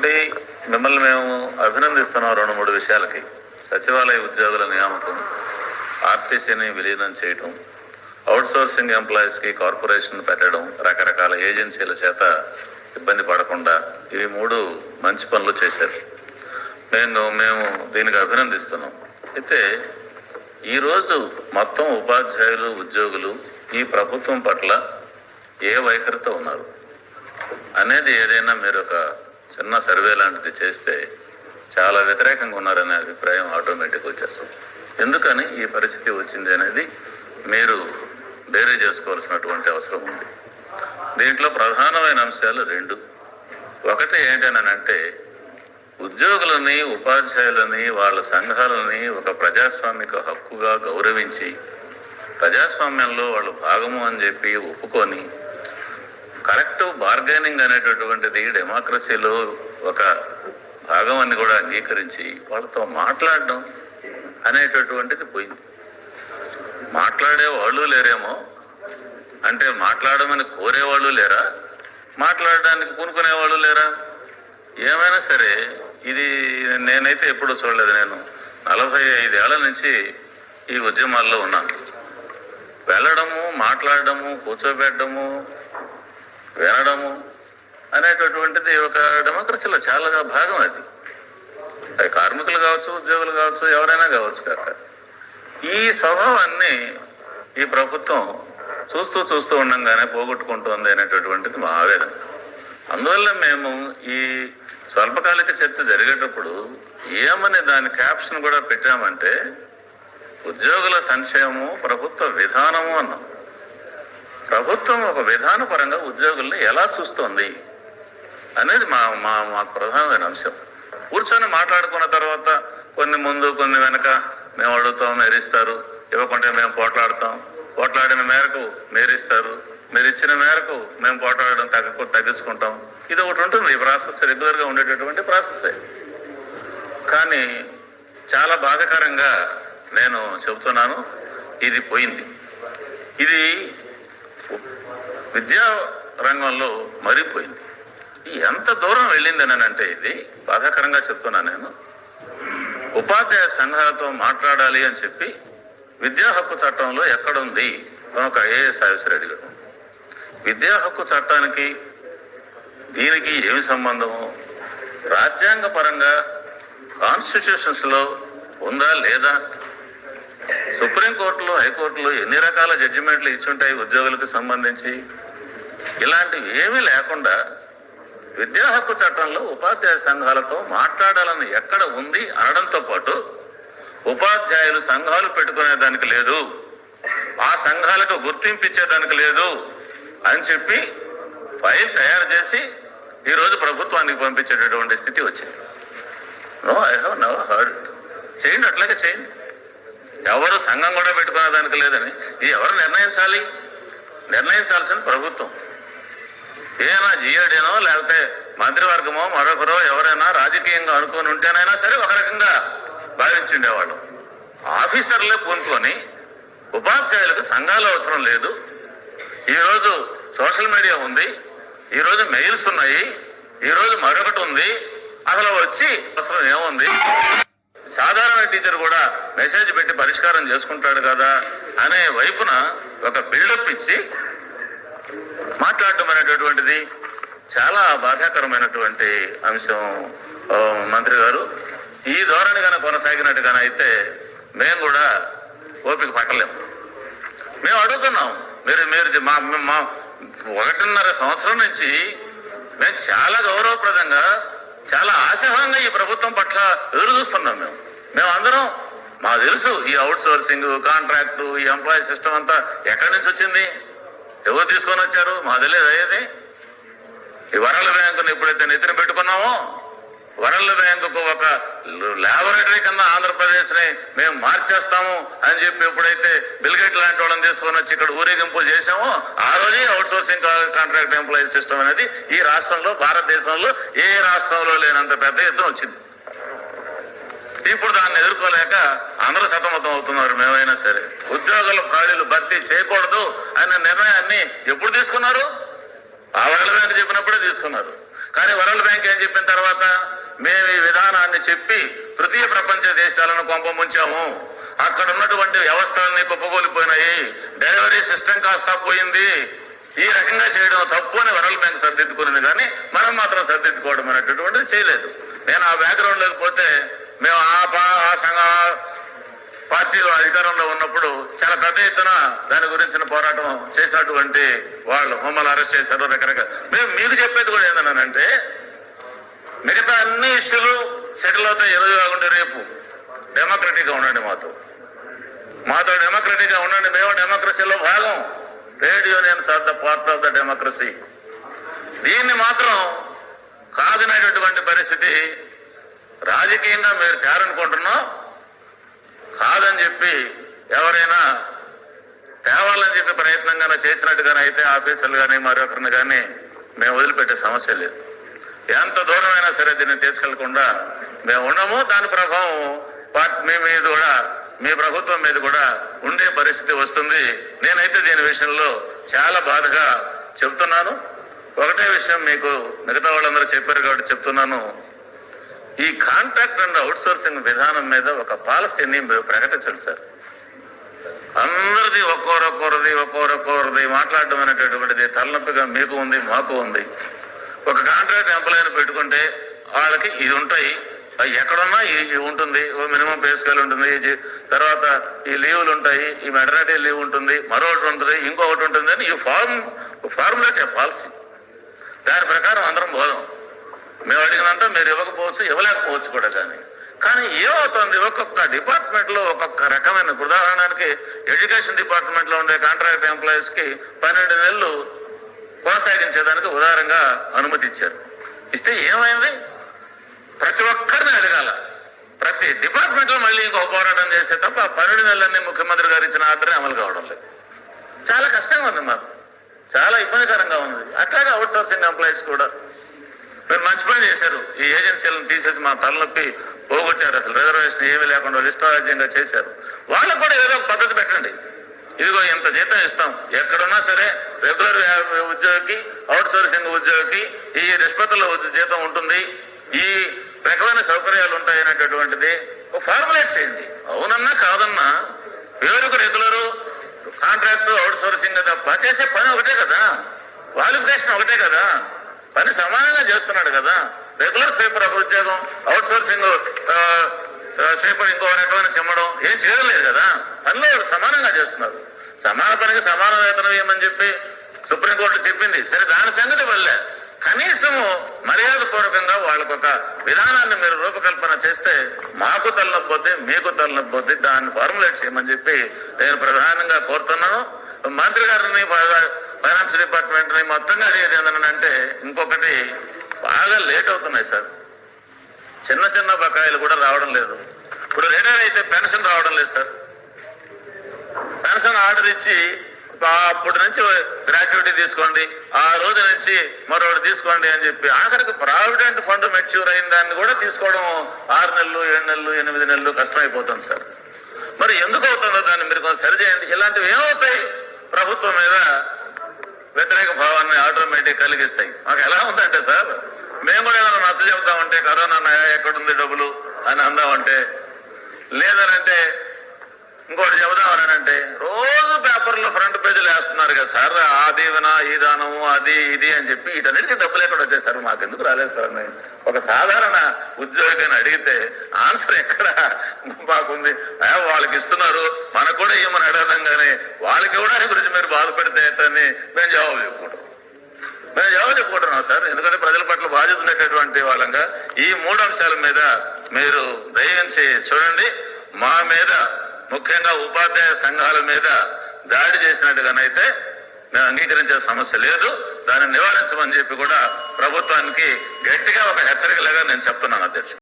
ఒకటి మిమ్మల్ని మేము అభినందిస్తున్నాం రెండు మూడు విషయాలకి. సచివాలయ ఉద్యోగుల నియామకం ఆర్టీసీని విలీనం చేయటం అవుట్సోర్సింగ్ ఎంప్లాయీస్కి కార్పొరేషన్ పెట్టడం రకరకాల ఏజెన్సీల చేత ఇబ్బంది పడకుండా ఇవి మూడు మంచి పనులు చేశారు. మేము మేము దీనికి అభినందిస్తున్నాం. అయితే ఈరోజు మొత్తం ఉపాధ్యాయులు ఉద్యోగులు ఈ ప్రభుత్వం పట్ల ఏ వైఖరితో ఉన్నారు? అనేది ఏదైనా మీరు ఒక చిన్న సర్వే లాంటిది చేస్తే చాలా వ్యతిరేకంగా ఉన్నారనే అభిప్రాయం ఆటోమేటిక్ వచ్చేస్తుంది. ఎందుకని ఈ పరిస్థితి వచ్చింది అనేది మీరు బేరీ చేసుకోవాల్సినటువంటి అవసరం ఉంది. దీంట్లో ప్రధానమైన అంశాలు రెండు. ఒకటి ఏంటనంటే ఉద్యోగులని ఉపాధ్యాయులని వాళ్ళ సంఘాలని ఒక ప్రజాస్వామిక హక్కుగా గౌరవించి ప్రజాస్వామ్యంలో వాళ్ళు భాగము అని చెప్పి ఒప్పుకొని కలెక్టివ్ బార్గెనింగ్ అనేటటువంటిది డెమోక్రసీలో ఒక భాగం అని కూడా అంగీకరించి వాళ్ళతో మాట్లాడడం అనేటటువంటిది పోయింది. మాట్లాడే వాళ్ళు లేరేమో? అంటే మాట్లాడమని కోరేవాళ్ళు లేరా? మాట్లాడడానికి పూనుకునేవాళ్ళు లేరా? ఏమైనా సరే ఇది నేనైతే ఎప్పుడూ చూడలేదు. నేను నలభై ఐదేళ్ళ నుంచి ఈ ఉద్యమాల్లో ఉన్నాను. వెళ్ళడము మాట్లాడడము కూర్చోబెట్టడము వినడము అనేటటువంటిది ఒక డెమోక్రసీలో చాలా భాగం అది. అది కార్మికులు కావచ్చు ఉద్యోగులు కావచ్చు ఎవరైనా కావచ్చు కాక. ఈ స్వభావాన్ని ఈ ప్రభుత్వం చూస్తూ చూస్తూ ఉండంగానే పోగొట్టుకుంటోంది అనేటటువంటిది మా ఆవేదన అందువల్ల మేము ఈ స్వల్పకాలిక చర్చ జరిగేటప్పుడు ఏమని దాని క్యాప్షన్ కూడా పెట్టామంటే ఉద్యోగుల సంక్షేమము ప్రభుత్వ విధానము అన్నాం. ప్రభుత్వం ఒక విధానపరంగా ఉద్యోగుల్ని ఎలా చూస్తోంది అనేది మా మా మాకు ప్రధానమైన అంశం. కూర్చొని మాట్లాడుకున్న తర్వాత కొన్ని ముందు కొన్ని వెనక మేము అడుగుతాం మేరిస్తారు ఇవ్వకుంటే మేము పోట్లాడతాం. పోట్లాడిన మేరకు మేరిస్తారు మీరు ఇచ్చిన మేరకు మేము పోట్లాడడం తగ్గ తగ్గించుకుంటాం. ఇది ఒకటి ఉంటుంది. ఈ ప్రాసెస్ రెగ్యులర్గా ఉండేటటువంటి ప్రాసెసే. కానీ చాలా బాధాకరంగా నేను చెబుతున్నాను. ఇది పోయింది. ఇది విద్యా రంగంలో మరిపోయింది. ఎంత దూరం వెళ్ళింది అంటే ఇది బాధాకరంగా చెప్తున్నా నేను. ఉపాధ్యాయ సంఘాలతో మాట్లాడాలి అని చెప్పి విద్యా హక్కు చట్టంలో ఎక్కడుంది? ఒక ఐఏఎస్ ఆఫీసర్ అడిగాడు. విద్యా హక్కు చట్టానికి దీనికి ఏమి సంబంధము? రాజ్యాంగ పరంగా ఉందా లేదా? సుప్రీంకోర్టులో హైకోర్టులో ఎన్ని రకాల జడ్జిమెంట్లు ఇచ్చుంటాయి ఉద్యోగులకు సంబంధించి? ఇలాంటివి ఏమీ లేకుండా విద్యా హక్కు చట్టంలో ఉపాధ్యాయ సంఘాలతో మాట్లాడాలని ఎక్కడ ఉంది అనడంతో పాటు ఉపాధ్యాయులు సంఘాలు పెట్టుకునేదానికి లేదు. ఆ సంఘాలకు గుర్తింపు ఇచ్చేదానికి లేదు అని చెప్పి ఫైల్ తయారు చేసి ఈరోజు ప్రభుత్వానికి పంపించేటటువంటి స్థితి వచ్చింది. No I have never heard చేయండి అట్లాగే చేయండి. ఎవరు సంఘం కూడా పెట్టుకునే దానికి లేదని ఇది ఎవరు నిర్ణయించాలి? నిర్ణయించాల్సిన ప్రభుత్వం. ఏమైనా జీఏడీనో లేకపోతే మంత్రివర్గమో మరొకరో ఎవరైనా రాజకీయంగా అనుకుని ఉంటేనైనా సరే ఒక రకంగా భావించుండేవాళ్ళు. ఆఫీసర్లే పూనుకొని ఉపాధ్యాయులకు సంఘాలు అవసరం లేదు. ఈరోజు సోషల్ మీడియా ఉంది ఈరోజు మెయిల్స్ ఉన్నాయి ఈరోజు మరొకటి ఉంది అసలు వచ్చి అవసరం ఏముంది? సాధారణ టీచర్ కూడా మెసేజ్ పెట్టి పరిష్కారం చేసుకుంటాడు కదా అనే వైపున ఒక బిల్డప్ ఇచ్చి మాట్లాడటం అనేటటువంటిది చాలా బాధాకరమైనటువంటి అంశం. మంత్రి గారు ఈ ధోరణి కనుక కొనసాగినట్టుగానే అయితే మేము కూడా ఓపిక పట్టలేము. మేము అడుగుతున్నాం మీరు మీరు మా మా ఒకటిన్నర సంవత్సరం నుంచి మేము చాలా గౌరవప్రదంగా చాలా ఆశాహంగా ఈ ప్రభుత్వం పట్ల ఎదురు చూస్తున్నాం మేము. మేము అందరం మాకు తెలుసు ఈ అవుట్ సోర్సింగ్ కాంట్రాక్టు ఈ ఎంప్లాయీ సిస్టమ్ అంతా ఎక్కడి నుంచి వచ్చింది? ఎవరు తీసుకొని వచ్చారు? మా తెలియదు అయ్యేది ఈ వరల్డ్ బ్యాంకును ఎప్పుడైతే నెత్తిన పెట్టుకున్నామో వరల్డ్ బ్యాంకుకు ఒక లాబొరేటరీ కింద ఆంధ్రప్రదేశ్ని మేము మార్చేస్తాము అని చెప్పి ఎప్పుడైతే బిల్గేట్ లాంటి వాళ్ళని తీసుకొని వచ్చి ఇక్కడ ఊరేగింపు చేశామో ఆ రోజే outsourcing contract employee system అనేది ఈ రాష్ట్రంలో భారతదేశంలో ఏ రాష్ట్రంలో లేనంత పెద్ద ఎత్తున వచ్చింది. ఇప్పుడు దాన్ని ఎదుర్కోలేక అందరూ సతమతం అవుతున్నారు మేమైనా సరే. ఉద్యోగుల ప్రాణులు భర్తీ చేయకూడదు అనే నిర్ణయాన్ని ఎప్పుడు తీసుకున్నారు? ఆ వరల్డ్ బ్యాంక్ చెప్పినప్పుడే తీసుకున్నారు. కానీ వరల్డ్ బ్యాంక్ ఏం చెప్పిన తర్వాత మేము ఈ విధానాన్ని చెప్పి తృతీయ ప్రపంచ దేశాలను కొంపముంచాము అక్కడ ఉన్నటువంటి వ్యవస్థలన్నీ కుప్పకూలిపోయినాయి డెలివరీ సిస్టమ్ కాస్త పోయింది. ఈ రకంగా చేయడం తప్పు అని వరల్డ్ బ్యాంక్ సర్దిద్దుకున్నది కానీ మనం మాత్రం సర్దిద్దుకోవడం అనేటటువంటిది చేయలేదు. నేను ఆ బ్యాక్గ్రౌండ్లోకి పోతే మేము ఆ ఆ సంఘ పార్టీలో అధికారంలో ఉన్నప్పుడు చాలా పెద్ద ఎత్తున దాని గురించిన పోరాటం చేసినటువంటి వాళ్ళు మమ్మల్ని అరెస్ట్ చేశారు రకరకాల. మేము మీకు చెప్పేది కూడా ఏంటన్నానంటే మిగతా అన్ని ఇష్యూలు సెటిల్ అవుతాయి ఈరోజు కాకుండా రేపు. డెమోక్రటిక్గా ఉండండి మాతో. మాతో డెమోక్రటిక్గా ఉండండి. మేము డెమోక్రసీలో భాగం. Trade unions are the part of the democracy దీన్ని మాత్రం కాదనేటటువంటి పరిస్థితి రాజకీయంగా మీరు తేరనుకుంటున్నాం. కాదని చెప్పి ఎవరైనా తేవాలని చెప్పి ప్రయత్నంగా చేసినట్టుగానే అయితే ఆఫీసర్లు కానీ మరొకరిని కానీ మేము వదిలిపెట్టే సమస్య లేదు. ఎంత దూరమైనా సరే దీన్ని తీసుకెళ్ళకుండా మేము ఉండము దాని ప్రభావం పార్టీ మీ మీద కూడా మీ ప్రభుత్వం మీద కూడా ఉండే పరిస్థితి వస్తుంది. నేనైతే దీని విషయంలో చాలా బాధగా చెప్తున్నాను. ఒకటే విషయం మీకు మిగతా వాళ్ళందరూ చెప్పారు కాబట్టి చెప్తున్నాను. ఈ కాంట్రాక్ట్ అండ్ అవుట్సోర్సింగ్ విధానం మీద ఒక పాలసీని మీరు ప్రకటించండి సార్. అందరిది ఒక్కోరొక్కోరిది ఒక్కోరొక్కోరిది మాట్లాడడం అనేటటువంటిది తలనొప్పిగా మీకు ఉంది మాకు ఉంది. ఒక కాంట్రాక్ట్ ఎంప్లాయీని పెట్టుకుంటే వాళ్ళకి ఇది ఉంటాయి. అవి ఎక్కడున్నా ఇది ఉంటుంది. ఓ మినిమం పే స్కేల్ ఉంటుంది. తర్వాత ఈ లీవులు ఉంటాయి. ఈ మెటర్నిటీ లీవ్ ఉంటుంది. మరొకటి ఉంటుంది. ఇంకొకటి ఉంటుంది అని ఈ ఫార్మ్ ఫార్ములేట్ పాలసీ. దాని ప్రకారం అందరం పోదాం మేము అడిగినంత మీరు ఇవ్వకపోవచ్చు ఇవ్వలేకపోవచ్చు కూడా కానీ. కానీ ఏమవుతుంది? ఒక్కొక్క డిపార్ట్మెంట్లో ఒక్కొక్క రకమైన ఉదాహరణకి ఎడ్యుకేషన్ డిపార్ట్మెంట్లో ఉండే కాంట్రాక్ట్ ఎంప్లాయీస్కి పన్నెండు నెలలు కొనసాగించేదానికి ఉదారంగా అనుమతి ఇచ్చారు ఇస్తే ఏమైంది? ప్రతి ఒక్కరిని అడగాల. ప్రతి డిపార్ట్మెంట్లో మళ్ళీ ఇంకో పోరాటం చేస్తే తప్ప పన్నెండు నెలలన్నీ ముఖ్యమంత్రి గారు ఇచ్చిన ఆర్డర్ అమలు కావడం లేదు. చాలా కష్టంగా ఉంది మాకు. చాలా ఇబ్బందికరంగా ఉంది. అట్లాగే అవుట్ సోర్సింగ్ ఎంప్లాయీస్ కూడా. మీరు మంచి పని చేశారు. ఈ ఏజెన్సీలను తీసేసి మా తలనొప్పి పోగొట్టారు అసలు. రిజర్వేషన్ ఏమీ లేకుండా ఇష్టారాజ్యంగా చేశారు. వాళ్ళకు కూడా ఏదో ఒక పద్ధతి పెట్టండి. ఇదిగో ఇంత జీతం ఇస్తాం? ఎక్కడున్నా సరే రెగ్యులర్ ఉద్యోగికి అవుట్ సోర్సింగ్ ఉద్యోగికి ఈ నిష్పత్తుల జీతం ఉంటుంది. ఈ రకమైన సౌకర్యాలు ఉంటాయి అనేటటువంటిది ఒక ఫార్ములేట్ చేయండి. అవునన్నా కాదన్నా. ఎవరికి రెగ్యులరు కాంట్రాక్టు అవుట్ సోర్సింగ్ తప్ప చేసే పని ఒకటే కదా. క్వాలిఫికేషన్ ఒకటే కదా. పని సమానంగా చేస్తున్నాడు కదా. రెగ్యులర్ స్వీపర్ ఒక ఉద్యోగం అవుట్ సోర్సింగ్ సేపు ఇంకో రకమైన చెమ్మడం ఏం చేయడం లేదు కదా? పనిలో సమానంగా చేస్తున్నారు? సమాన పనికి సమాన వేతనం ఏమని చెప్పి సుప్రీంకోర్టు చెప్పింది. సరే దాని సంగతి వల్లే. కనీసము మర్యాద పూర్వకంగా వాళ్ళకు ఒక విధానాన్ని మీరు రూపకల్పన చేస్తే మాకు తలనొప్పొద్ది మీకు తలనొప్పొద్ది దాన్ని ఫార్ములేట్ చేయమని చెప్పి నేను ప్రధానంగా కోరుతున్నాను. మంత్రి గారిని ఫైనాన్స్ డిపార్ట్మెంట్ని మొత్తంగా అడిగేది ఏంటంటే ఇంకొకటి బాగా లేట్ అవుతున్నాయి సార్. చిన్న చిన్న బకాయిలు కూడా రావడం లేదు. ఇప్పుడు రిటైర్ అయితే పెన్షన్ రావడం లేదు సార్. పెన్షన్ ఆర్డర్ ఇచ్చి అప్పటి నుంచి గ్రాట్యుటీ తీసుకోండి ఆ రోజు నుంచి మరొకటి తీసుకోండి అని చెప్పి ఆఖరికి ప్రావిడెంట్ ఫండ్ మెచ్యూర్ అయిన దాన్ని కూడా తీసుకోవడం ఆరు నెలలు ఏడు నెలలు ఎనిమిది నెలలు కష్టమైపోతుంది సార్. మరి ఎందుకు అవుతుందో దాన్ని మీరు కొంచెం సరిచేయండి ఇలాంటివి ఏమవుతాయి? ప్రభుత్వం మీద వ్యతిరేక భావాన్ని ఆటోమేటిక్ కలిగిస్తాయి. మాకు ఎలా ఉందంటే సార్ మేము కూడా ఏదైనా నచ్చ చెప్తామంటే కరోనా నయా ఎక్కడుంది డబ్బులు? అని అందామంటే లేదనంటే ఇంకోటి చెబుదామని అంటే రోజు పేపర్లో ఫ్రంట్ పేజీలు వేస్తున్నారు కదా సార్ ఆ దీవెన ఈ దానము అది ఇది అని చెప్పి వీటన్నిటికీ డబ్బులు ఎక్కడ వచ్చాయి సార్? మాకు ఎందుకు రాలేదు సార్ అని ఒక సాధారణ ఉద్యోగిని అడిగితే ఆన్సర్ ఎక్కడ? మాకుంది వాళ్ళకి ఇస్తున్నారు మనకు కూడా ఇవ్వమని అడగడం కానీ వాళ్ళకి కూడా గురించి మీరు బాధపడితే అని మేము జవాబు చెప్పుకుంటాం. మేము జవాబు చెప్పుకుంటున్నాం సార్? ఎందుకంటే ప్రజల పట్ల బాధ్యత ఉండేటటువంటి వాళ్ళంగా ఈ మూడు అంశాల మీద మీరు దయించి చూడండి. మా మీద ముఖ్యంగా ఉపాధ్యాయ సంఘాల మీద దాడి చేసినట్టుగానైతే మేము అంగీకరించే సమస్య లేదు. దాన్ని నివారించమని చెప్పి కూడా ప్రభుత్వానికి గట్టిగా ఒక హెచ్చరికలాగా నేను చెప్తున్నాను అధ్యక్షుడు